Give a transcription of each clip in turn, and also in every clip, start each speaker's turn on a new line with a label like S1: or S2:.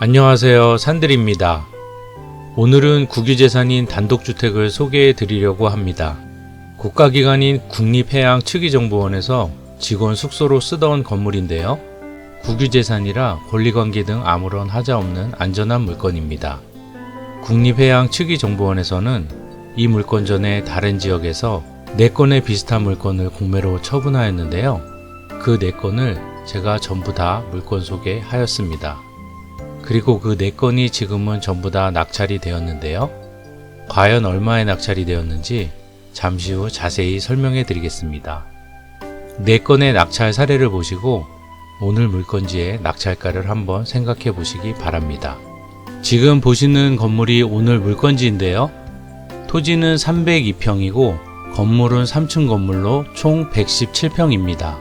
S1: 안녕하세요. 산들입니다. 오늘은 국유재산인 단독주택을 소개해 드리려고 합니다. 국가기관인 국립해양특위정보원에서 직원 숙소로 쓰던 건물인데요. 국유재산이라 권리관계 등 아무런 하자 없는 안전한 물건입니다. 국립해양특위정보원에서는 이 물건 전에 다른 지역에서 4건의 비슷한 물건을 공매로 처분하였는데요. 그 4건을 제가 전부 다 물건 소개하였습니다. 그리고 그 4건이 지금은 전부 다 낙찰이 되었는데요. 과연 얼마에 낙찰이 되었는지 잠시 후 자세히 설명해 드리겠습니다. 4건의 낙찰 사례를 보시고 오늘 물건지의 낙찰가를 한번 생각해 보시기 바랍니다. 지금 보시는 건물이 오늘 물건지인데요. 토지는 302평이고 건물은 3층 건물로 총 117평입니다.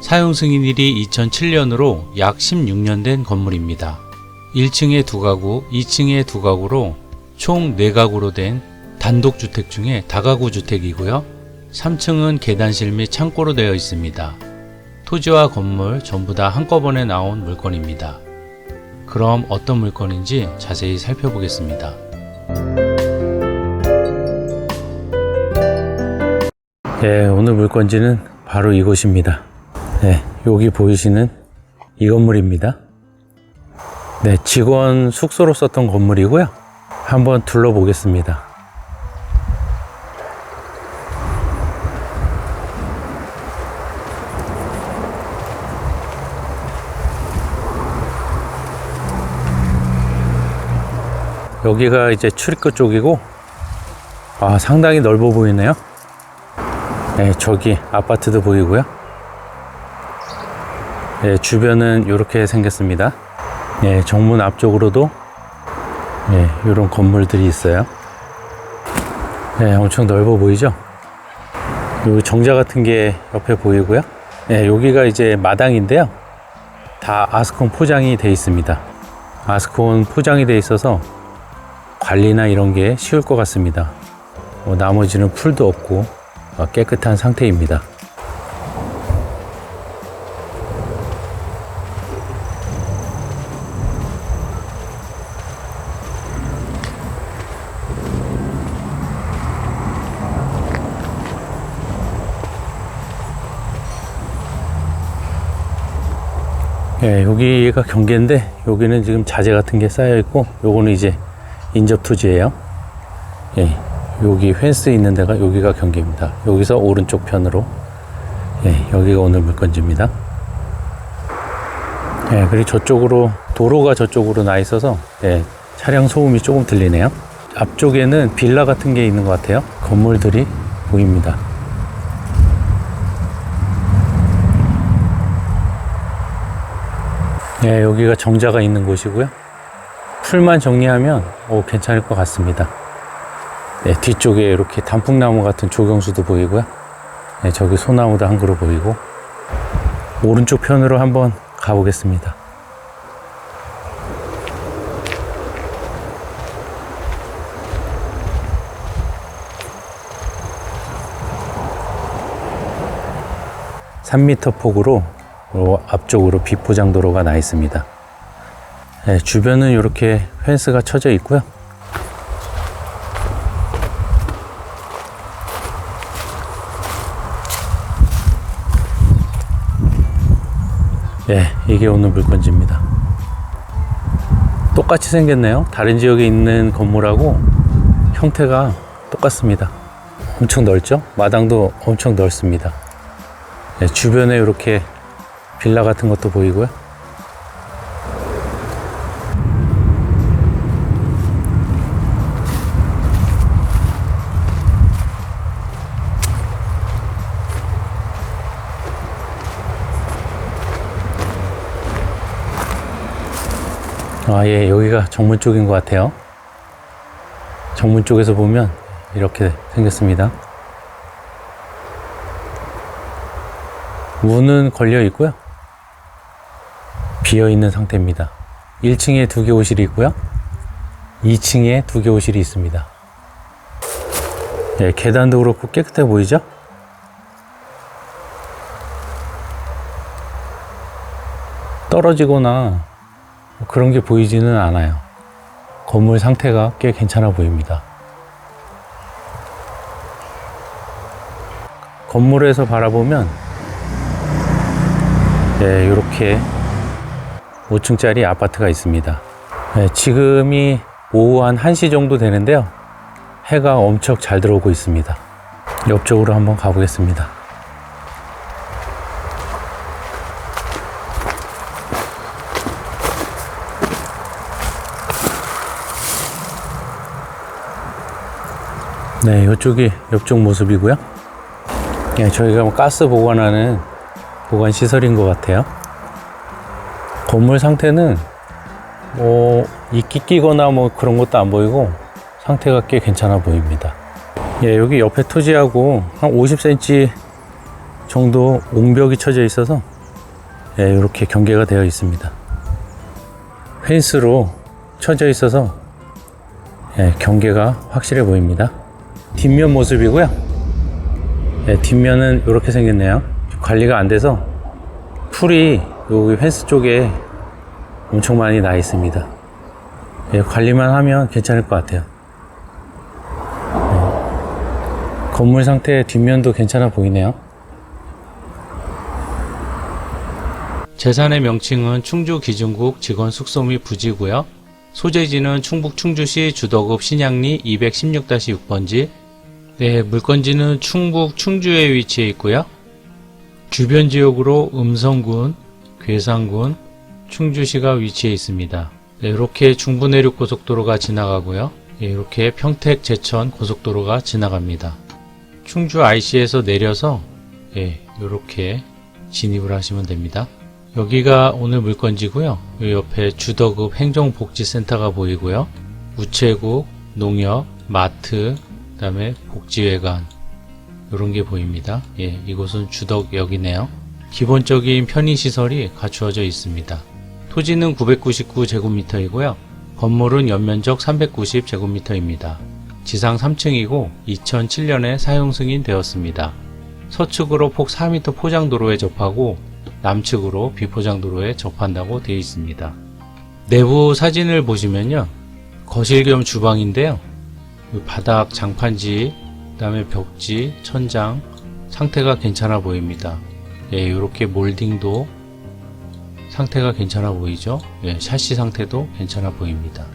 S1: 사용 승인일이 2007년으로 약 16년 된 건물입니다. 1층에 두 가구, 2층에 두 가구로 총 4가구로 된 단독주택 중에 다가구 주택이고요. 3층은 계단실 및 창고로 되어 있습니다. 토지와 건물 전부 다 한꺼번에 나온 물건입니다. 그럼 어떤 물건인지 자세히 살펴보겠습니다. 네, 오늘 물건지는 바로 이곳입니다. 네, 여기 보이시는 이 건물입니다. 네, 직원 숙소로 썼던 건물이고요. 한번 둘러보겠습니다. 여기가 이제 출입구 쪽이고, 아, 상당히 넓어 보이네요. 네, 저기 아파트도 보이고요. 네, 주변은 이렇게 생겼습니다. 예, 정문 앞쪽으로도 예, 이런 건물들이 있어요. 예, 엄청 넓어 보이죠? 요 정자 같은 게 옆에 보이고요. 예, 여기가 이제 마당인데요. 다 아스콘 포장이 돼 있습니다. 아스콘 포장이 돼 있어서 관리나 이런 게 쉬울 것 같습니다. 뭐 나머지는 풀도 없고 어, 깨끗한 상태입니다. 예, 여기가 경계인데 여기는 지금 자재 같은 게 쌓여 있고 요거는 이제 인접 토지예요. 예, 여기 펜스 있는 데가 여기가 경계입니다. 여기서 오른쪽 편으로 예, 여기가 오늘 물건지입니다. 예, 그리고 저쪽으로 도로가 저쪽으로 나 있어서 예, 차량 소음이 조금 들리네요. 앞쪽에는 빌라 같은 게 있는 것 같아요. 건물들이 보입니다. 예, 여기가 정자가 있는 곳이고요. 풀만 정리하면 오, 괜찮을 것 같습니다. 네, 뒤쪽에 이렇게 단풍나무 같은 조경수도 보이고요. 네, 저기 소나무도 한 그루 보이고 오른쪽 편으로 한번 가보겠습니다. (3m) 폭으로 요 앞쪽으로 비포장도로가 나 있습니다. 네, 주변은 이렇게 펜스가 쳐져 있고요. 예, 이게 오늘 물건지입니다. 똑같이 생겼네요. 다른 지역에 있는 건물하고 형태가 똑같습니다. 엄청 넓죠? 마당도 엄청 넓습니다. 예, 주변에 이렇게 빌라 같은 것도 보이고요. 아, 예, 여기가 정문 쪽인 것 같아요. 정문 쪽에서 보면 이렇게 생겼습니다. 문은 걸려 있고요. 비어 있는 상태입니다. 1층에 두개 호실이 있고요. 2층에 두개 호실이 있습니다. 예, 계단도 그렇고 깨끗해 보이죠? 떨어지거나 그런 게 보이지는 않아요. 건물 상태가 꽤 괜찮아 보입니다. 건물에서 바라보면 네, 이렇게 5층짜리 아파트가 있습니다. 네, 지금이 오후 한 1시 정도 되는데요. 해가 엄청 잘 들어오고 있습니다. 옆쪽으로 한번 가보겠습니다. 네, 이쪽이 옆쪽 모습이고요. 네, 저희가 뭐 가스 보관하는 보관 시설인 것 같아요. 건물 상태는 뭐 이끼 끼거나 뭐 그런 것도 안 보이고 상태가 꽤 괜찮아 보입니다. 예, 여기 옆에 토지하고 한 50cm 정도 옹벽이 쳐져 있어서 예, 이렇게 경계가 되어 있습니다. 펜스로 쳐져 있어서 예, 경계가 확실해 보입니다. 뒷면 모습이고요. 예, 뒷면은 이렇게 생겼네요. 관리가 안 돼서 풀이 여기 펜스 쪽에 엄청 많이 나 있습니다. 예, 관리만 하면 괜찮을 것 같아요. 예, 건물 상태 뒷면도 괜찮아 보이네요. 재산의 명칭은 충주 기준국 직원 숙소 및 부지고요. 소재지는 충북 충주시 주덕읍 신양리 216-6번지. 네, 물건지는 충북 충주에 위치해 있고요. 주변 지역으로 음성군, 괴산군, 충주시가 위치해 있습니다. 네, 이렇게 중부내륙 고속도로가 지나가고요. 네, 이렇게 평택 제천 고속도로가 지나갑니다. 충주 IC에서 내려서 예, 이렇게 진입을 하시면 됩니다. 여기가 오늘 물건지고요. 이 옆에 주덕읍 행정복지센터가 보이고요. 우체국, 농협, 마트, 그 다음에 복지회관 이런 게 보입니다. 예, 이곳은 주덕역이네요. 기본적인 편의시설이 갖추어져 있습니다. 토지는 999제곱미터이고요. 건물은 연면적 390제곱미터입니다. 지상 3층이고 2007년에 사용 승인되었습니다. 서측으로 폭 4m 포장도로에 접하고 남측으로 비포장도로에 접한다고 되어 있습니다. 내부 사진을 보시면요. 거실 겸 주방인데요. 이 바닥 장판지, 그 다음에 벽지, 천장 상태가 괜찮아 보입니다. 예, 이렇게 몰딩도 상태가 괜찮아 보이죠? 예, 샤시 상태도 괜찮아 보입니다.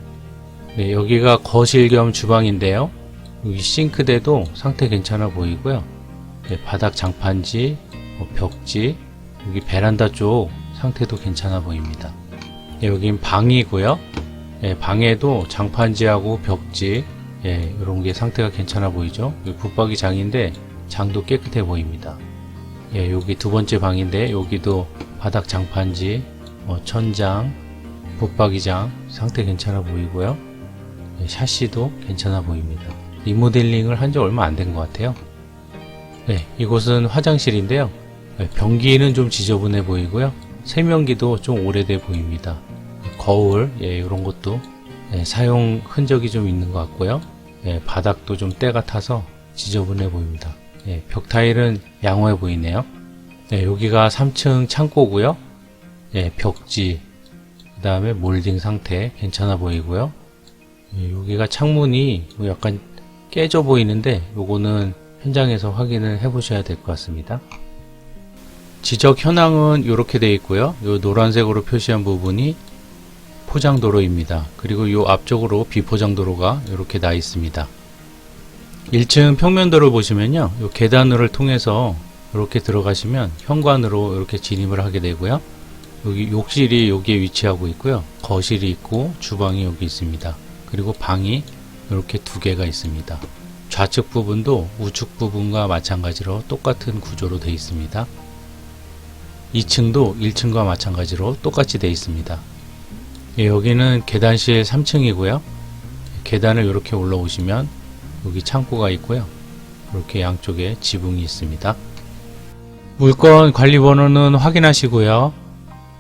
S1: 네, 여기가 거실 겸 주방인데요. 여기 싱크대도 상태 괜찮아 보이고요. 예, 바닥 장판지, 뭐 벽지, 여기 베란다 쪽 상태도 괜찮아 보입니다. 예, 여긴 방이고요. 예, 방에도 장판지하고 벽지, 예, 이런 게 상태가 괜찮아 보이죠? 붙박이 장인데 장도 깨끗해 보입니다. 예, 여기 두 번째 방인데 여기도 바닥 장판지, 뭐 천장, 붙박이장 상태 괜찮아 보이고요. 예, 샤시도 괜찮아 보입니다. 리모델링을 한 지 얼마 안 된 것 같아요. 네, 이곳은 화장실인데요. 네, 변기는 좀 지저분해 보이고요. 세면기도 좀 오래돼 보입니다. 거울, 예, 이런 것도 예, 사용 흔적이 좀 있는 것 같고요. 예, 바닥도 좀 때가 타서 지저분해 보입니다. 예, 벽 타일은 양호해 보이네요. 네, 여기가 3층 창고고요. 예, 벽지, 그 다음에 몰딩 상태 괜찮아 보이고요. 예, 여기가 창문이 뭐 약간 깨져 보이는데 요거는 현장에서 확인을 해 보셔야 될 것 같습니다. 지적 현황은 이렇게 되어 있고요. 요 노란색으로 표시한 부분이 포장도로입니다. 그리고 요 앞쪽으로 비포장도로가 이렇게 나 있습니다. 1층 평면도를 보시면요. 요 계단을 통해서 이렇게 들어가시면 현관으로 이렇게 진입을 하게 되고요. 여기 욕실이 여기에 위치하고 있고요. 거실이 있고 주방이 여기 있습니다. 그리고 방이 이렇게 두 개가 있습니다. 좌측 부분도 우측 부분과 마찬가지로 똑같은 구조로 되어 있습니다. 2층도 1층과 마찬가지로 똑같이 되어 있습니다. 예, 여기는 계단실 3층이고요. 계단을 이렇게 올라오시면 여기 창고가 있고요. 이렇게 양쪽에 지붕이 있습니다. 물건 관리 번호는 확인하시고요.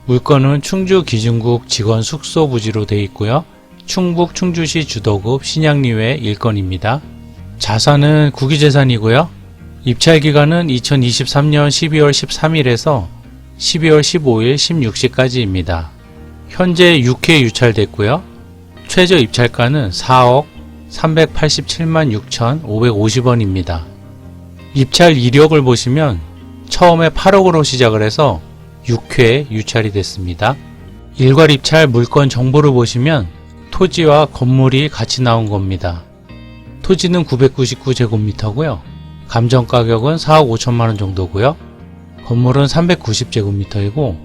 S1: 물건은 충주 기준국 직원 숙소 부지로 되어 있고요. 충북 충주시 주도급 신양리외 일건입니다. 자산은 국유재산이고요. 입찰 기간은 2023년 12월 13일에서 12월 15일 16시까지입니다. 현재 6회 유찰됐고요. 최저 입찰가는 4억 387만 6,550원입니다. 입찰 이력을 보시면 처음에 8억으로 시작을 해서 6회 유찰이 됐습니다. 일괄 입찰 물건 정보를 보시면 토지와 건물이 같이 나온 겁니다. 토지는 999제곱미터고요. 감정 가격은 4억 5천만 원 정도고요. 건물은 390제곱미터이고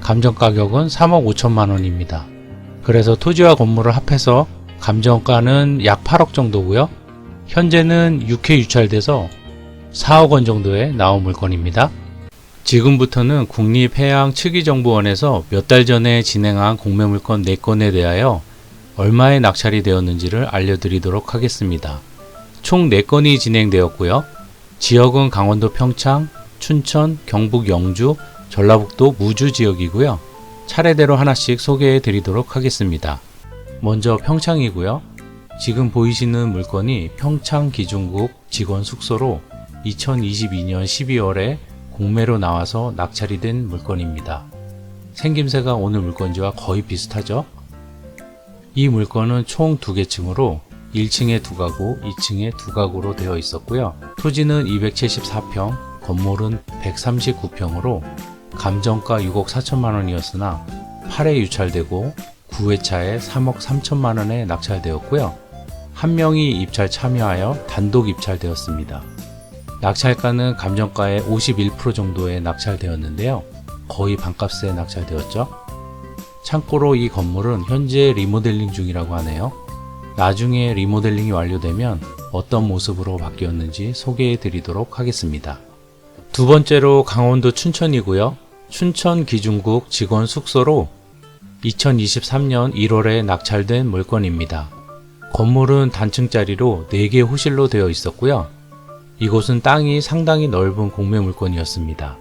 S1: 감정 가격은 3억 5천만 원입니다. 그래서 토지와 건물을 합해서 감정가는 약 8억 정도고요. 현재는 6회 유찰돼서 4억 원 정도에 나온 물건입니다. 지금부터는 국립해양특위정보원에서 몇 달 전에 진행한 공매물건 4건에 대하여 얼마에 낙찰이 되었는지를 알려드리도록 하겠습니다. 총 4건이 진행되었고요. 지역은 강원도 평창, 춘천, 경북 영주, 전라북도 무주 지역이고요. 차례대로 하나씩 소개해 드리도록 하겠습니다. 먼저 평창이고요. 지금 보이시는 물건이 평창 기중국 직원 숙소로 2022년 12월에 공매로 나와서 낙찰이 된 물건입니다. 생김새가 오늘 물건지와 거의 비슷하죠? 이 물건은 총 두 개 층으로 1층에 두 가구, 2층에 두 가구로 되어 있었고요. 토지는 274평, 건물은 139평으로 감정가 6억 4천만 원이었으나 8회 유찰되고 9회차에 3억 3천만 원에 낙찰되었고요. 한 명이 입찰 참여하여 단독 입찰되었습니다. 낙찰가는 감정가의 51% 정도에 낙찰되었는데요. 거의 반값에 낙찰되었죠. 참고로 이 건물은 현재 리모델링 중이라고 하네요. 나중에 리모델링이 완료되면 어떤 모습으로 바뀌었는지 소개해 드리도록 하겠습니다. 두 번째로 강원도 춘천이고요. 춘천 기중국 직원 숙소로 2023년 1월에 낙찰된 물건입니다. 건물은 단층짜리로 4개 호실로 되어 있었고요. 이곳은 땅이 상당히 넓은 공매 물건이었습니다.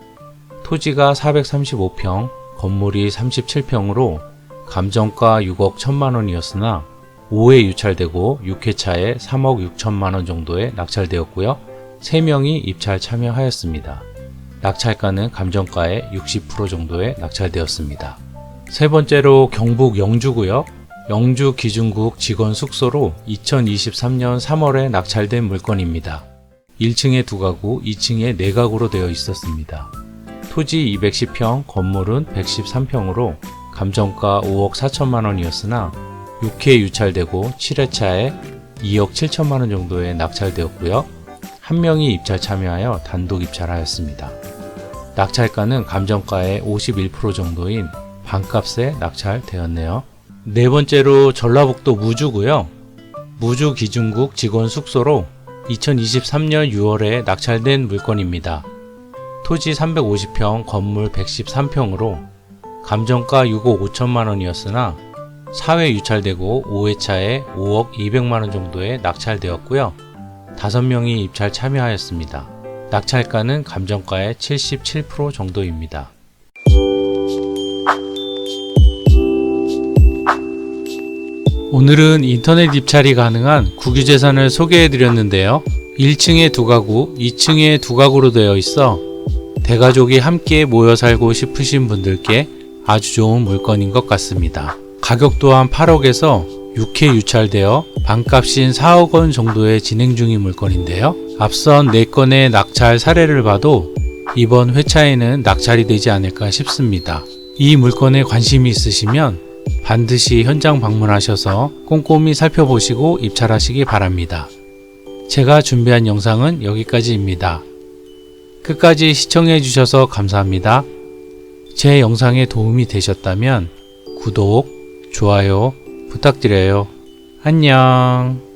S1: 토지가 435평, 건물이 37평으로 감정가 6억 1천만 원이었으나 5회 유찰되고 6회차에 3억 6천만 원 정도에 낙찰되었고요. 3명이 입찰 참여하였습니다. 낙찰가는 감정가의 60% 정도에 낙찰되었습니다. 세 번째로 경북 영주고요. 영주 기준국 직원 숙소로 2023년 3월에 낙찰된 물건입니다. 1층에 두 가구, 2층에 네 가구로 되어 있었습니다. 토지 210평, 건물은 113평으로 감정가 5억 4천만 원이었으나 6회 유찰되고 7회차에 2억 7천만 원 정도에 낙찰되었고요. 한 명이 입찰 참여하여 단독 입찰하였습니다. 낙찰가는 감정가의 51% 정도인 반값에 낙찰되었네요. 네 번째로 전라북도 무주고요. 무주 기준국 직원 숙소로 2023년 6월에 낙찰된 물건입니다. 토지 350평, 건물 113평으로 감정가 6억 5천만 원이었으나 4회 유찰되고 5회차에 5억 200만 원 정도에 낙찰되었고요. 5명이 입찰 참여하였습니다. 낙찰가는 감정가의 77% 정도입니다. 오늘은 인터넷 입찰이 가능한 국유재산을 소개해 드렸는데요. 1층에 두 가구, 2층에 두 가구로 되어 있어 대가족이 함께 모여 살고 싶으신 분들께 아주 좋은 물건인 것 같습니다. 가격 또한 8억에서 6회 유찰되어 반값인 4억 원 정도의 진행 중인 물건인데요. 앞선 4건의 낙찰 사례를 봐도 이번 회차에는 낙찰이 되지 않을까 싶습니다. 이 물건에 관심이 있으시면 반드시 현장 방문하셔서 꼼꼼히 살펴보시고 입찰하시기 바랍니다. 제가 준비한 영상은 여기까지입니다. 끝까지 시청해 주셔서 감사합니다. 제 영상에 도움이 되셨다면 구독, 좋아요 부탁드려요. 안녕.